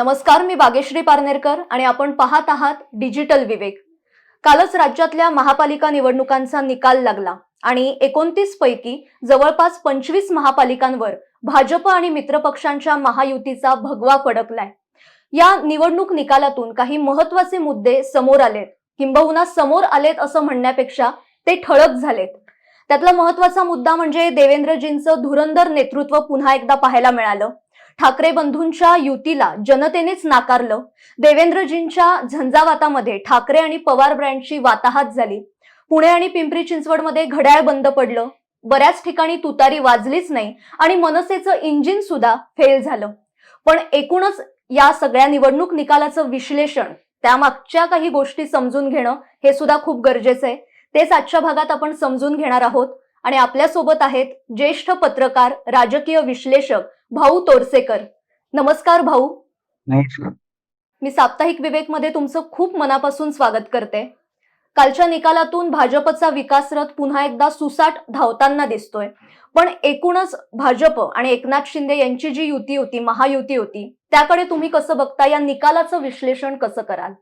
नमस्कार मी बागेश्री पारनेरकर आणि आपण पाहत आहात डिजिटल विवेक. कालच राज्यातल्या महापालिका निवडणुकांचा निकाल लागला आणि एकोणतीस पैकी जवळपास पंचवीस महापालिकांवर भाजप आणि मित्रपक्षांच्या महायुतीचा भगवा फडकलाय. या निवडणूक निकालातून काही महत्त्वाचे मुद्दे समोर आलेत किंबहुना समोर आलेत असं म्हणण्यापेक्षा ते ठळक झालेत. त्यातला महत्त्वाचा मुद्दा म्हणजे देवेंद्रजींचं धुरंधर नेतृत्व पुन्हा एकदा पाहायला मिळालं. ठाकरे बंधूंच्या युतीला जनतेनेच नाकारलं. देवेंद्रजींच्या झंझावातामध्ये ठाकरे आणि पवार ब्रँडची वाताहात झाली. पुणे आणि पिंपरी चिंचवडमध्ये घड्याळ बंद पडलं. बऱ्याच ठिकाणी तुतारी वाजलीच नाही आणि मनसेचं इंजिन सुद्धा फेल झालं. पण एकूणच या सगळ्या निवडणूक निकालाचं विश्लेषण त्यामागच्या काही गोष्टी समजून घेणं हे सुद्धा खूप गरजेचं आहे. तेच आजच्या भागात आपण समजून घेणार आहोत. आणि आपल्यासोबत आहेत ज्येष्ठ पत्रकार राजकीय विश्लेषक भाऊ तोरसेकर. नमस्कार भाऊ. नमस्कार. मी साप्ताहिक विवेकमध्ये तुमचं खूप मनापासून स्वागत करते. कालच्या निकालातून भाजपचा विकास रथ पुन्हा एकदा सुसाट धावताना दिसतोय. पण एकूणच भाजप आणि एकनाथ शिंदे यांची जी युती होती महायुती होती त्याकडे तुम्ही कसं बघता? या निकालाचं विश्लेषण कसं कराल?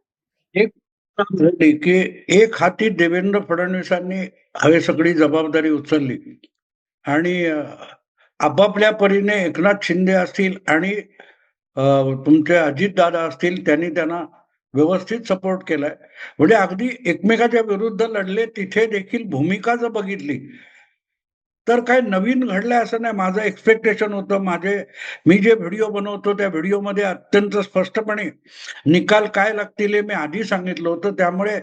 झाले की एक हाती देवेंद्र फडणवीसांनी हवे सगळी जबाबदारी उचलली. आणि आपापल्या परीने एकनाथ शिंदे असतील आणि तुमचे तुमचे अजितदादा असतील त्यांनी त्यांना व्यवस्थित सपोर्ट केलाय. म्हणजे अगदी एकमेकाच्या विरुद्ध लढले तिथे देखील भूमिका जर बघितली तर काय नवीन घडलंय असं नाही. माझं एक्सपेक्टेशन होतं माझे मी जे व्हिडिओ बनवतो त्या व्हिडिओमध्ये अत्यंत स्पष्टपणे निकाल काय लागतील हे मी आधी सांगितलं होतं. त्यामुळे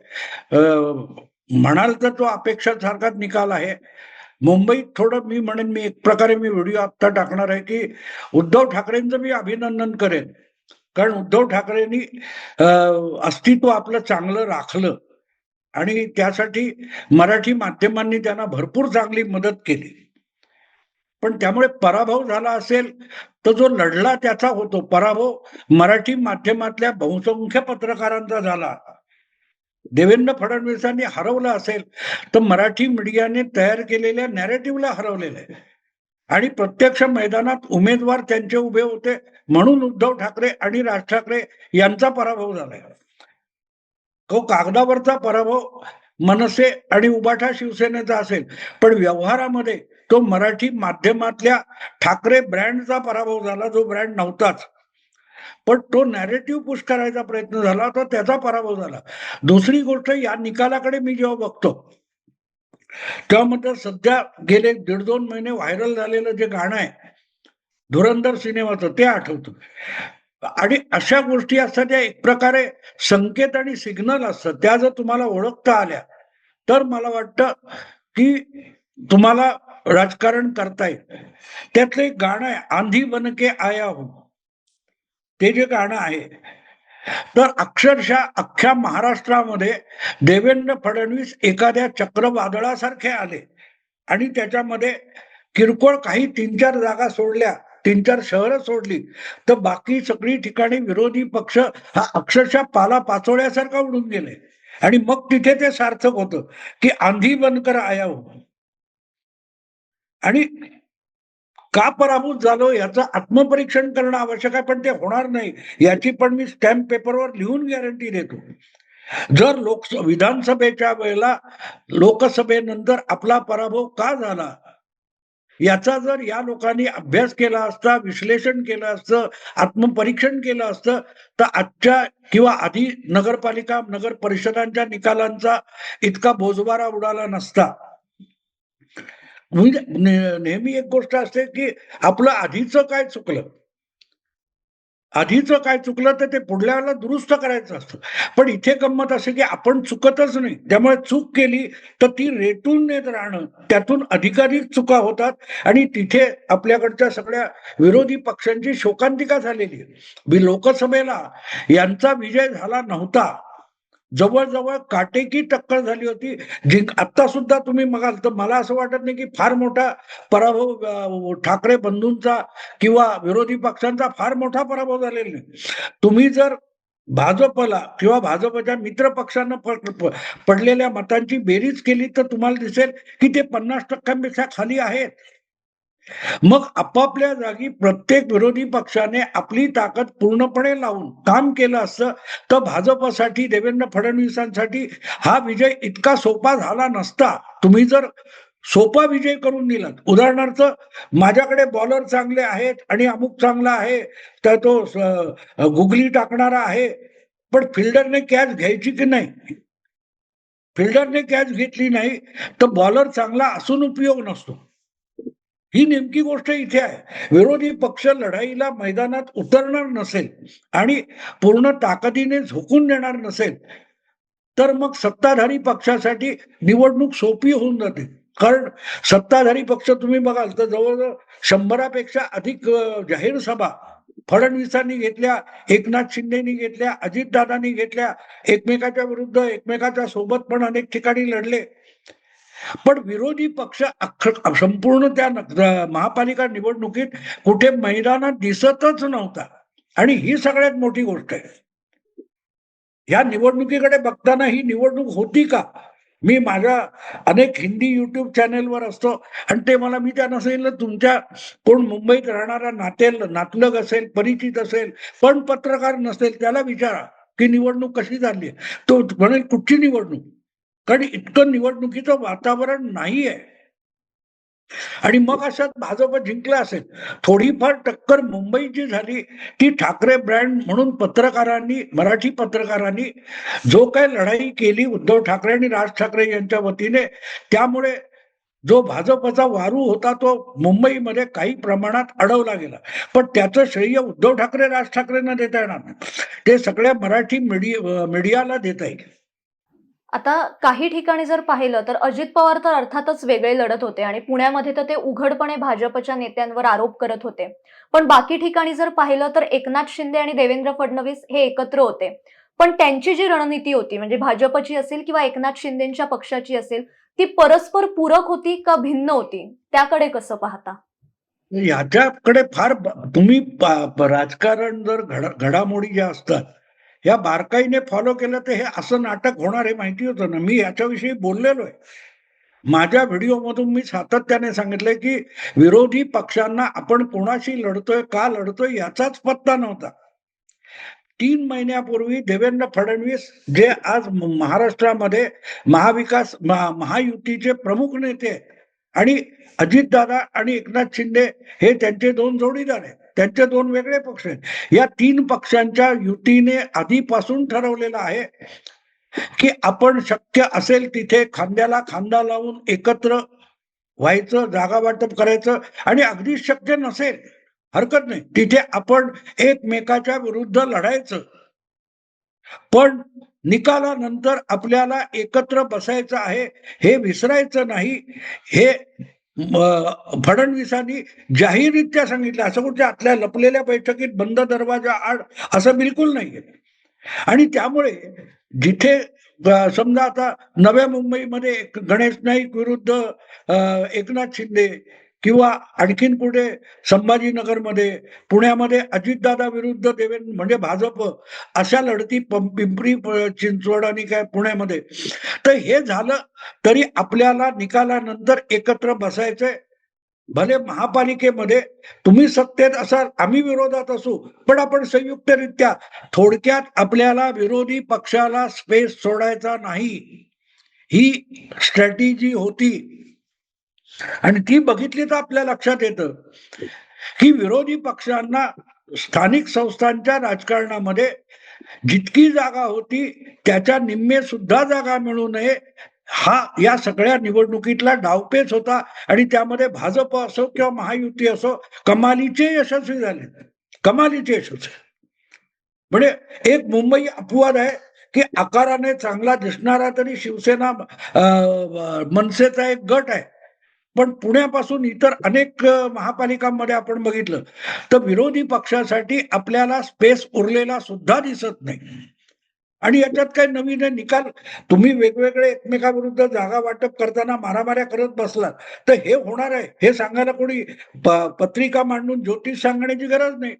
म्हणाल तर तो अपेक्षासारखाच निकाल आहे. मुंबईत थोडं मी म्हणेन मी एक प्रकारे मी व्हिडिओ आत्ता टाकणार आहे की उद्धव ठाकरेंचं मी अभिनंदन करेन. कारण उद्धव ठाकरेंनी अस्तित्व आपलं चांगलं राखलं आणि त्यासाठी मराठी माध्यमांनी त्यांना भरपूर चांगली मदत केली. पण त्यामुळे पराभव झाला असेल तर जो लढला त्याचा होतो. पराभव मराठी माध्यमातल्या बहुसंख्य पत्रकारांचा झाला. देवेंद्र फडणवीसांनी हरवलं असेल तर मराठी मीडियाने तयार केलेल्या नॅरेटिव्हला हरवलेलं आहे. आणि प्रत्यक्ष मैदानात उमेदवार त्यांचे उभे होते म्हणून उद्धव ठाकरे आणि राज ठाकरे यांचा पराभव झालाय. तो कागदावरचा पराभव मनसे आणि उबाठा शिवसेनेचा असेल पण व्यवहारामध्ये तो मराठी माध्यमातल्या ठाकरे ब्रँडचा पराभव झाला जो ब्रँड नव्हताच. पण तो नॅरेटिव्ह पुश करायचा प्रयत्न झाला तर त्याचा पराभव झाला. दुसरी गोष्ट या निकालाकडे मी जेव्हा बघतो तेव्हा मात्र सध्या गेले दीड दोन महिने व्हायरल झालेलं जे गाणं आहे धुरंधर सिनेमाचं ते आठवतं. आणि अशा गोष्टी असतात त्या एक प्रकारे संकेत आणि सिग्नल असतात. त्या जर तुम्हाला ओळखता आल्या तर मला वाटतं की तुम्हाला राजकारण करता येईल. त्यातलं एक गाणं आहे आंधी बनके आया हो. ते जे गाणं आहे तर अक्षरशः अख्ख्या महाराष्ट्रामध्ये देवेंद्र फडणवीस एखाद्या चक्रवादळासारखे आले. आणि त्याच्यामध्ये किरकोळ काही तीन चार जागा सोडल्या तीन चार शहरं सोडली तर बाकी सगळी ठिकाणी विरोधी पक्ष हा अक्षरशः पाला पाचोळ्यासारखा उडून गेले. आणि मग तिथे ते सार्थक होतं की आंधी बनकर आया हो. आणि का पराभूत झालो याचं आत्मपरीक्षण करणं आवश्यक आहे पण ते होणार नाही. याची पण मी स्टॅम्प पेपरवर लिहून गॅरंटी देतो. जर लोक विधानसभेच्या वेळेला लोकसभेनंतर आपला पराभव का झाला? याचा जर या लोकांनी अभ्यास केला असता विश्लेषण केलं असतं आत्मपरीक्षण केलं असतं तर आजच्या किंवा आधी नगरपालिका नगर परिषदांच्या निकालांचा इतका बोजवारा उडाला नसता. म्हणजे नेहमी एक गोष्ट असते की आपलं आधीचं काय चुकलं? आधीचं काय चुकलं तर ते पुढल्या वेळेला दुरुस्त करायचं असतं. पण इथे गंमत असे की आपण चुकतच नाही. त्यामुळे चूक केली तर ती रेटून नेत राहणं त्यातून अधिकाधिक चुका होतात. आणि तिथे आपल्याकडच्या सगळ्या विरोधी पक्षांची शोकांतिका झालेली आहे. लोकसभेला यांचा विजय झाला नव्हता. जवळजवळ काटेकी टक्कर झाली होती. जी आता सुद्धा तुम्ही बघाल तर मला असं वाटत नाही की फार मोठा पराभव ठाकरे बंधूंचा किंवा विरोधी पक्षांचा फार मोठा पराभव झालेला नाही. तुम्ही जर भाजपला किंवा भाजपच्या मित्र पक्षांना पडलेल्या मतांची बेरीज केली तर तुम्हाला दिसेल की ते पन्नास टक्क्यांपेक्षा खाली आहेत. मग आपापल्या जागी प्रत्येक विरोधी पक्षाने आपली ताकद पूर्णपणे लावून काम केलं असतं तर भाजपसाठी देवेंद्र फडणवीसांसाठी हा विजय इतका सोपा झाला नसता. तुम्ही जर सोपा विजय करून दिलात उदाहरणार्थ माझ्याकडे बॉलर चांगले आहेत आणि अमुक चांगला आहे तर तो गुगली टाकणारा आहे पण फिल्डरने कॅच घ्यायची की नाही? फिल्डरने कॅच घेतली नाही तर बॉलर चांगला असून उपयोग नसतो. ही नेमकी गोष्ट इथे आहे. विरोधी पक्ष लढाईला मैदानात उतरणार नसेल आणि पूर्ण ताकदीने झोकून देणार नसेल तर मग सत्ताधारी पक्षासाठी निवडणूक सोपी होऊन जाते. कारण सत्ताधारी पक्ष तुम्ही बघाल तर जवळजवळ शंभरापेक्षा अधिक जाहीर सभा फडणवीसांनी घेतल्या एकनाथ शिंदेनी घेतल्या अजितदादांनी घेतल्या एकमेकाच्या विरुद्ध एकमेकाच्या सोबत पण अनेक ठिकाणी लढले. पण विरोधी पक्ष संपूर्ण त्या महापालिका निवडणुकीत कुठे मैदानात दिसतच नव्हता. आणि ही सगळ्यात मोठी गोष्ट आहे. या निवडणुकीकडे बघताना ही निवडणूक होती का? मी माझ्या अनेक हिंदी युट्यूब चॅनेलवर असतो आणि ते मला मी त्यांना सांगितलं तुमच्या कोण मुंबईत राहणारा नातेल नातलग असेल परिचित असेल पण पत्रकार नसेल त्याला विचारा की निवडणूक कशी झाली तो म्हणेल कुठची निवडणूक? कारण इतकं निवडणुकीचं वातावरण नाही आहे आणि मग अशात भाजप जिंकला असेल. थोडीफार टक्कर मुंबईची झाली ती ठाकरे ब्रँड म्हणून पत्रकारांनी मराठी पत्रकारांनी जो काय लढाई केली उद्धव ठाकरे आणि राज ठाकरे यांच्या वतीने त्यामुळे जो भाजपचा वारू होता तो मुंबईमध्ये काही प्रमाणात अडवला गेला. पण त्याचं श्रेय उद्धव ठाकरे राज ठाकरेंना देता येणार नाही. ते सगळ्या मराठी मीडिया मीडियाला देता येईल आता काही ठिकाणी जर पाहिलं तर अजित पवार तर अर्थातच वेगळे लढत होते आणि पुण्यामध्ये तर ते उघडपणे भाजपच्या नेत्यांवर आरोप करत होते. पण बाकी ठिकाणी जर पाहिलं तर एकनाथ शिंदे आणि देवेंद्र फडणवीस हे एकत्र होते. पण त्यांची जी रणनीती होती म्हणजे भाजपची असेल किंवा एकनाथ शिंदेच्या पक्षाची असेल ती परस्पर पूरक होती का भिन्न होती? त्याकडे कसं पाहता? याच्याकडे फार तुम्ही राजकारण जर घडामोडी ज्या असतात या बारकाईने फॉलो केलं तर हे असं नाटक होणार हे माहिती होतं ना. मी याच्याविषयी बोललेलो आहे. माझ्या व्हिडिओमधून मी सातत्याने सांगितलंय की विरोधी पक्षांना आपण कोणाशी लढतोय का लढतोय याचाच पत्ता नव्हता. तीन महिन्यापूर्वी देवेंद्र फडणवीस जे आज महाराष्ट्रामध्ये महाविकास महा- महायुतीचे प्रमुख नेते आणि अजितदादा आणि एकनाथ शिंदे हे त्यांचे दोन जोडीदार आहेत. त्यांचे दोन वेगळे पक्ष आहेत. या तीन पक्षांच्या युतीने आधीपासून ठरवलेलं आहे की आपण शक्य असेल तिथे खांद्याला खांदा लावून एकत्र व्हायचं जागा वाटप करायचं आणि अगदी शक्य नसेल हरकत नाही. तिथे आपण एकमेकाच्या विरुद्ध लढायचं. पण निकालानंतर आपल्याला एकत्र बसायचं आहे हे विसरायचं नाही. हे फडणवीसांनी जाहीररित्या सांगितलं असं कुठच्या आतल्या लपलेल्या बैठकीत बंद दरवाजा आड असं बिलकुल नाहीये. आणि त्यामुळे जिथे समजा आता नव्या मुंबईमध्ये गणेश नाईक विरुद्ध एकनाथ शिंदे किंवा आणखीन पुढे संभाजीनगरमध्ये पुण्यामध्ये अजितदादा विरुद्ध देवेंद्र म्हणजे भाजप अशा लढती पिंपरी चिंचवड आणि काय पुण्यामध्ये. तर हे झालं तरी आपल्याला निकालानंतर एकत्र बसायचंय. भले महापालिकेमध्ये तुम्ही सत्तेत असाल आम्ही विरोधात असू पण आपण संयुक्तरित्या थोडक्यात आपल्याला विरोधी पक्षाला स्पेस सोडायचा नाही. ही स्ट्रॅटेजी होती. आणि ती बघितली तर आपल्या लक्षात येतं की विरोधी पक्षांना स्थानिक संस्थांच्या राजकारणामध्ये जितकी जागा होती त्याच्या निम्मे सुद्धा जागा मिळू नये हा या सगळ्या निवडणुकीतला डावपेच होता. आणि त्यामध्ये भाजप असो किंवा महायुती असो कमालीचे यशस्वी झाले. कमालीचे यशस्वी. म्हणजे एक मुंबई अपवाद आहे की आकाराने चांगला दिसणारा तरी शिवसेना मनसेचा एक गट आहे. पण पुण्यापासून इतर अनेक महापालिकांमध्ये आपण बघितलं तर विरोधी पक्षासाठी आपल्याला स्पेस उरलेला सुद्धा दिसत नाही. आणि याच्यात काही नवीन निकाल तुम्ही वेगवेगळे एकमेकाविरुद्ध जागा वाटप करताना मारामाऱ्या करत बसलात तर हे होणार आहे हे सांगायला कोणी पत्रिका मांडून ज्योतिष सांगण्याची गरज नाही.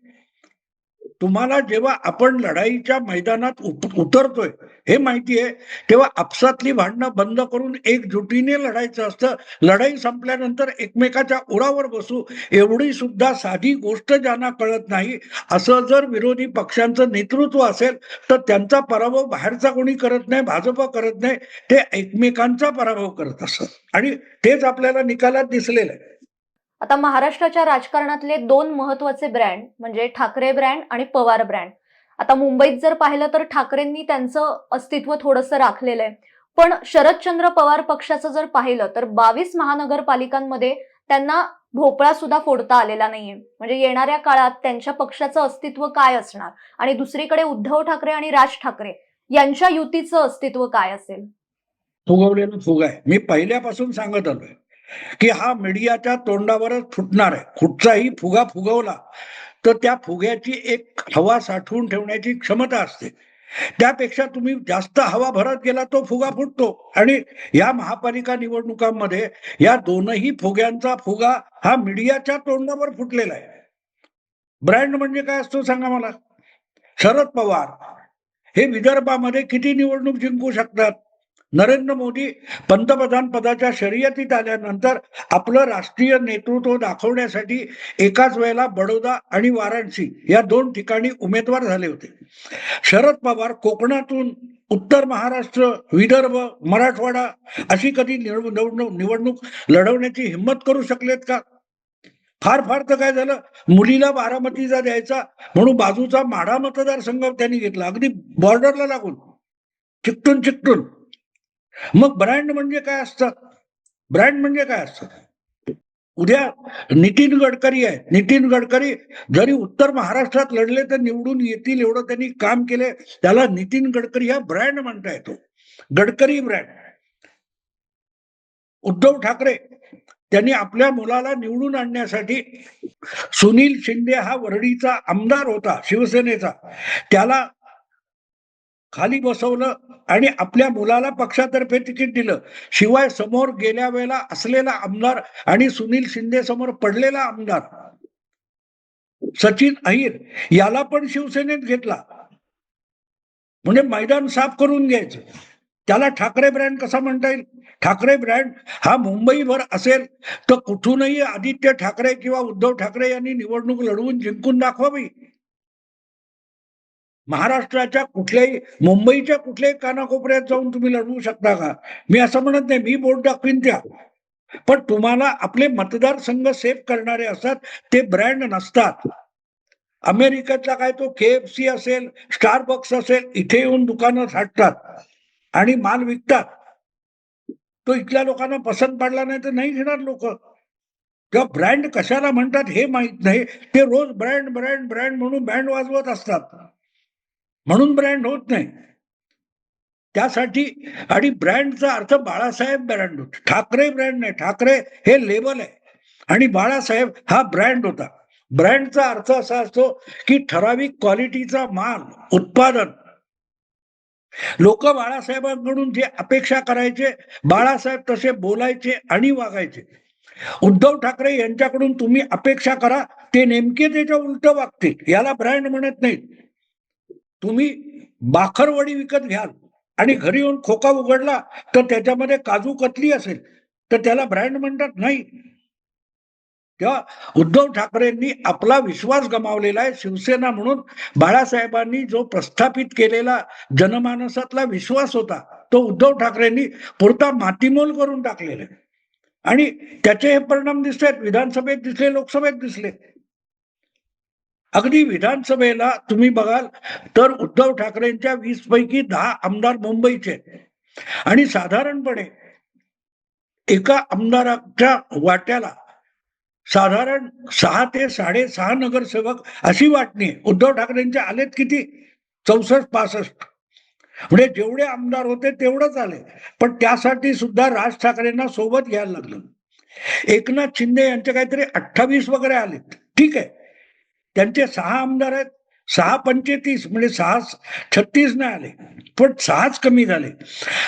तुम्हाला जेव्हा आपण लढाईच्या मैदानात उतरतोय हे माहिती आहे तेव्हा आपसातली भांडणं बंद करून एकजुटीने लढायचं असतं. लढाई संपल्यानंतर एकमेकाच्या उरावर बसू एवढी सुद्धा साधी गोष्ट ज्यांना कळत नाही. असं जर विरोधी पक्षांचं नेतृत्व असेल तर त्यांचा पराभव बाहेरचा कोणी करत नाही भाजप करत नाही. ते एकमेकांचा पराभव करत असत आणि तेच आपल्याला निकालात दिसलेलं आहे. आता महाराष्ट्राच्या राजकारणातले दोन महत्त्वाचे ब्रँड म्हणजे ठाकरे ब्रँड आणि पवार ब्रँड आता मुंबईत जर पाहिलं तर ठाकरेंनी त्यांचं अस्तित्व थोडंसं राखलेलं आहे पण शरदचंद्र पवार पक्षाचं जर पाहिलं तर बावीस महानगरपालिकांमध्ये त्यांना भोपळा सुद्धा फोडता आलेला नाहीये. म्हणजे येणाऱ्या काळात त्यांच्या पक्षाचं अस्तित्व काय असणार? आणि दुसरीकडे उद्धव ठाकरे आणि राज ठाकरे यांच्या युतीचं अस्तित्व काय असेल? फुगवलेलं फुग आहे. मी पहिल्यापासून सांगत आलोय की हा मीडियाच्या तोंडावरच फुटणार आहे. कुठचाही फुगा फुगवला तर त्या फुग्याची एक हवा साठवून ठेवण्याची क्षमता असते. त्यापेक्षा तुम्ही जास्त हवा भरत गेला तो फुगा फुटतो. आणि या महापालिका निवडणुकांमध्ये या दोनही फुग्यांचा फुगा हा मीडियाच्या तोंडावर फुटलेला आहे. ब्रँड म्हणजे काय असतो सांगा मला? शरद पवार. हे विदर्भामध्ये किती निवडणूक जिंकू शकतात? नरेंद्र मोदी पंतप्रधान पदाच्या शर्यतीत आल्यानंतर आपलं राष्ट्रीय नेतृत्व दाखवण्यासाठी एकाच वेळेला बडोदा आणि वाराणसी या दोन ठिकाणी उमेदवार झाले होते. शरद पवार कोकणातून उत्तर महाराष्ट्र विदर्भ मराठवाडा अशी कधी निवडणूक निवडणूक लढवण्याची हिंमत करू शकलेत का? फार फार तर काय झालं? मुलीला बारामतीचा द्यायचा म्हणून बाजूचा माढा मतदारसंघ त्यांनी घेतला. अगदी बॉर्डरला लागून. चिकटून चिकटून. मग ब्रँड म्हणजे काय असतं? ब्रँड म्हणजे काय असतं? उद्या नितीन गडकरी आहे नितीन गडकरी जरी उत्तर महाराष्ट्रात लढले तर निवडून येतील एवढं त्यांनी काम केले त्याला नितीन गडकरी हा ब्रँड म्हणता येतो. गडकरी ब्रँड. उद्धव ठाकरे त्यांनी आपल्या मुलाला निवडून आणण्यासाठी सुनील शिंदे हा वरडीचा आमदार होता शिवसेनेचा. त्याला खाली बसवलं आणि आपल्या मुलाला पक्षातर्फे तिकीट दिलं. शिवाय समोर गेल्या वेळेला असलेला आमदार आणि सुनील शिंदे समोर पडलेला आमदार सचिन अहिर याला पण शिवसेनेत घेतला. म्हणजे मैदान साफ करून घ्यायचं. त्याला ठाकरे ब्रँड कसा म्हणता येईल? ठाकरे ब्रँड हा मुंबईभर असेल तर कुठूनही आदित्य ठाकरे किंवा उद्धव ठाकरे यांनी निवडणूक लढवून जिंकून दाखवावी. महाराष्ट्राच्या कुठल्याही मुंबईच्या कुठल्याही कानाकोपऱ्यात जाऊन तुम्ही लढवू शकता का? मी असं म्हणत नाही मी बोट दाखवीन त्या. पण तुम्हाला आपले मतदारसंघ सेफ करणारे असतात ते ब्रँड नसतात. अमेरिकेतला काय तो के एफ सी असेल स्टारबक्स असेल इथे येऊन दुकानं थाटतात आणि माल विकतात. तो इथल्या लोकांना पसंत पडला नाही तर नाही घेणार लोक. किंवा ब्रँड कशाला म्हणतात हे माहीत नाही. ते रोज ब्रँड ब्रँड ब्रँड म्हणून बँड वाजवत असतात. म्हणून ब्रँड होत नाही. त्यासाठी आणि ब्रँडचा अर्थ बाळासाहेब ब्रँड होत. ठाकरे ब्रँड नाही. ठाकरे हे लेबल आहे. आणि बाळासाहेब हा ब्रँड होता. ब्रँडचा अर्थ असा असतो की ठराविक क्वालिटीचा माल उत्पादन. लोक बाळासाहेबांकडून जे अपेक्षा करायचे बाळासाहेब तसे बोलायचे आणि वागायचे. उद्धव ठाकरे यांच्याकडून तुम्ही अपेक्षा करा ते नेमके त्याच्या उलट वागतील. याला ब्रँड म्हणत नाही तुम्ही बाखरवडी विकत घ्याल आणि घरी येऊन खोका उघडला तर त्याच्यामध्ये काजू कतली असेल तर त्याला ब्रँड म्हणतात नाही. तेव्हा उद्धव ठाकरेंनी आपला विश्वास गमावलेला आहे शिवसेना म्हणून बाळासाहेबांनी जो प्रस्थापित केलेला जनमानसातला विश्वास होता तो उद्धव ठाकरेंनी पुरता मातीमोल करून टाकलेला आहे. आणि त्याचे हे परिणाम दिसलेत विधानसभेत दिसले लोकसभेत दिसले. अगदी विधानसभेला तुम्ही बघाल तर उद्धव ठाकरेंच्या वीस पैकी दहा आमदार मुंबईचे आणि साधारणपणे एका आमदाराच्या वाट्याला साधारण सहा ते साडेसहा नगरसेवक अशी वाटणी उद्धव ठाकरेंचे आलेत किती? चौसष्ट पासष्ट. म्हणजे जेवढे आमदार होते तेवढंच आले. पण त्यासाठी सुद्धा राज ठाकरेंना सोबत घ्यायला लागलं. एकनाथ शिंदे यांचे काहीतरी अठ्ठावीस वगैरे आलेत. ठीक आहे. त्यांचे सहा आमदार आहेत. सहा पंचेतीस म्हणजे सहा छत्तीस नाही आले पण सहाच कमी झाले.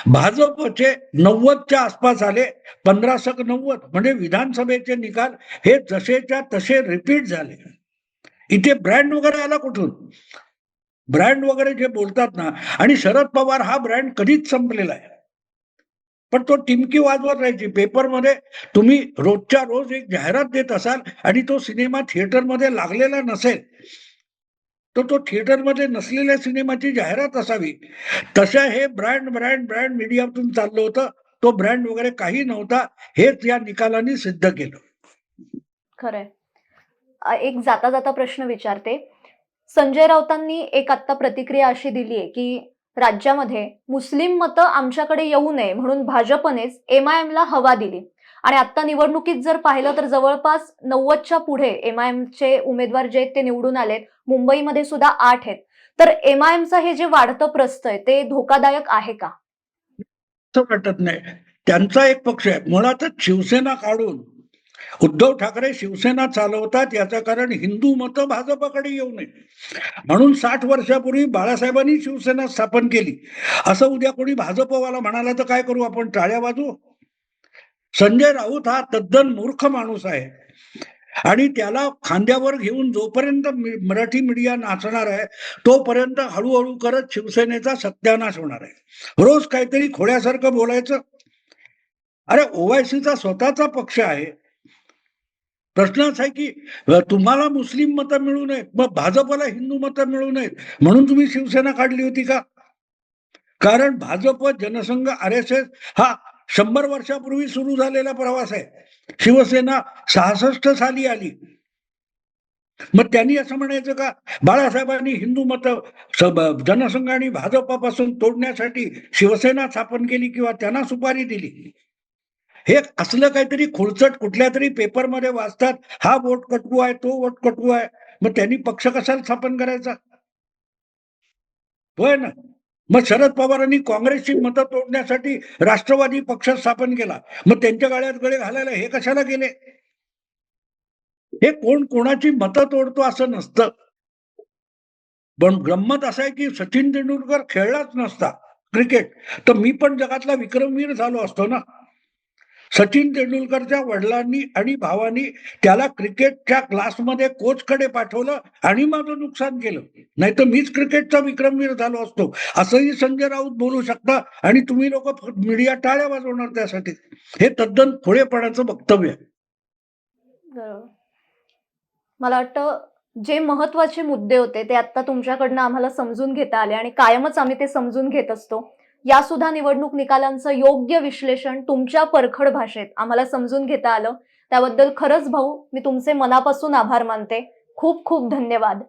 भाजपचे नव्वदच्या आसपास आले पंधरा सक नव्वद म्हणजे विधानसभेचे निकाल हे जसेच्या तसे रिपीट झाले. इथे ब्रँड वगैरे आला कुठून? ब्रँड वगैरे जे बोलतात ना आणि शरद पवार हा ब्रँड कधीच संपलेला आहे. पण तो टिमकी वाजवत राहायची. पेपरमध्ये तुम्ही रोजच्या रोज एक जाहिरात देत असाल आणि तो सिनेमा थिएटरमध्ये लागलेला नसेल तर तो थिएटरमध्ये नसलेल्या सिनेमाची जाहिरात असावी. तशा हे ब्रँड ब्रँड ब्रँड मीडियातून चाललं होतं. तो ब्रँड वगैरे काही नव्हता. हेच या निकालाने सिद्ध केलं. खरंय. एक जाता जाता प्रश्न विचारते. संजय राऊतांनी एक आत्ता प्रतिक्रिया अशी दिली आहे की राज्यामध्ये मुस्लिम मतं आमच्याकडे येऊ नये म्हणून भाजपनेच एम आय एमला हवा दिली. आणि आता निवडणुकीत जर पाहिलं तर जवळपास नव्वदच्या पुढे एम आय एमचे उमेदवार जे आहेत ते निवडून आलेत. मुंबईमध्ये सुद्धा आठ आहेत. तर एम आय एमचं हे जे वाढतं प्रस्त आहे ते धोकादायक आहे का? वाटत नाही. त्यांचा एक पक्ष आहे. मुळातच शिवसेना काढून उद्धव ठाकरे शिवसेना चालवतात याचं कारण हिंदू मतं भाजपकडे येऊ नये. म्हणून साठ वर्षापूर्वी बाळासाहेबांनी शिवसेना स्थापन केली. असं उद्या कोणी भाजपवाला म्हणाला तर काय करू आपण? टाळ्या बाजू संजय राऊत हा तद्दन मूर्ख माणूस आहे. आणि त्याला खांद्यावर घेऊन जोपर्यंत मराठी मीडिया नाचणार आहे तोपर्यंत हळूहळू करत शिवसेनेचा सत्यानाश होणार आहे. रोज काहीतरी खोड्यासारखं बोलायचं. अरे ओवायसीचा स्वतःचा पक्ष आहे. प्रश्न असा आहे की तुम्हाला मुस्लिम मतं मिळू नयेत मग भाजपला हिंदू मतं मिळू नयेत म्हणून तुम्ही शिवसेना काढली होती का? कारण Bhajap Jansangh R S S हा शंभर वर्षापूर्वी सुरू झालेला प्रवास आहे. शिवसेना सहासष्ट साली आली. मग त्यांनी असं म्हणायचं का बाळासाहेबांनी हिंदू मत जनसंघ आणि भाजपापासून तोडण्यासाठी शिवसेना स्थापन केली किंवा त्यांना सुपारी दिली? हे असलं काहीतरी खुळचट कुठल्या तरी पेपरमध्ये वाचतात हा वोट कटू आहे तो वोट कटू आहे मग त्यांनी पक्ष कशाला स्थापन करायचा? होय ना? मग शरद पवारांनी काँग्रेसची मतं तोडण्यासाठी राष्ट्रवादी पक्ष स्थापन केला. मग त्यांच्या गाड्यात गळे घालायला हे कशाला गेले? हे कोण कोणाची मतं तोडतो असं नसतं. पण गंमत असं आहे की सचिन तेंडुलकर खेळलाच नसता क्रिकेट. तर मी पण जगातला विक्रमवीर झालो असतो ना? सचिन तेंडुलकरच्या वडिलांनी आणि भावानी त्याला क्रिकेटच्या क्लासमध्ये कोचकडे पाठवलं आणि माझं नुकसान केलं. नाही तर मीच क्रिकेटचा विक्रमवीर झालो असतो. असंही संजय राऊत बोलू शकता आणि तुम्ही लोक मीडिया टाळ्या वाजवणार त्यासाठी. हे तद्दन खुळेपणाचं वक्तव्य आहे. मला वाटतं जे महत्त्वाचे मुद्दे होते ते आता तुमच्याकडनं आम्हाला समजून घेता आले आणि कायमच आम्ही ते समजून घेत असतो. या सुद्धा निवडणूक निकालांचं योग्य विश्लेषण तुमच्या परखड भाषेत आम्हाला समजून घेता आलं. त्याबद्दल खरंच भाऊ मी तुमचे मनापासून आभार मानते. खूप खूप धन्यवाद.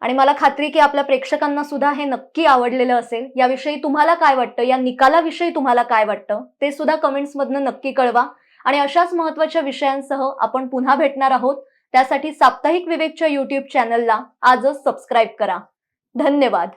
आणि मला खात्री की आपल्या प्रेक्षकांना सुद्धा हे नक्की आवडलेलं असेल. याविषयी तुम्हाला काय वाटतं? या निकालाविषयी तुम्हाला काय वाटतं? ते सुद्धा कमेंट्समधनं नक्की कळवा. आणि अशाच महत्त्वाच्या विषयांसह आपण पुन्हा भेटणार आहोत. त्यासाठी साप्ताहिक विवेकच्या युट्यूब चॅनलला आजच सबस्क्राईब करा. धन्यवाद.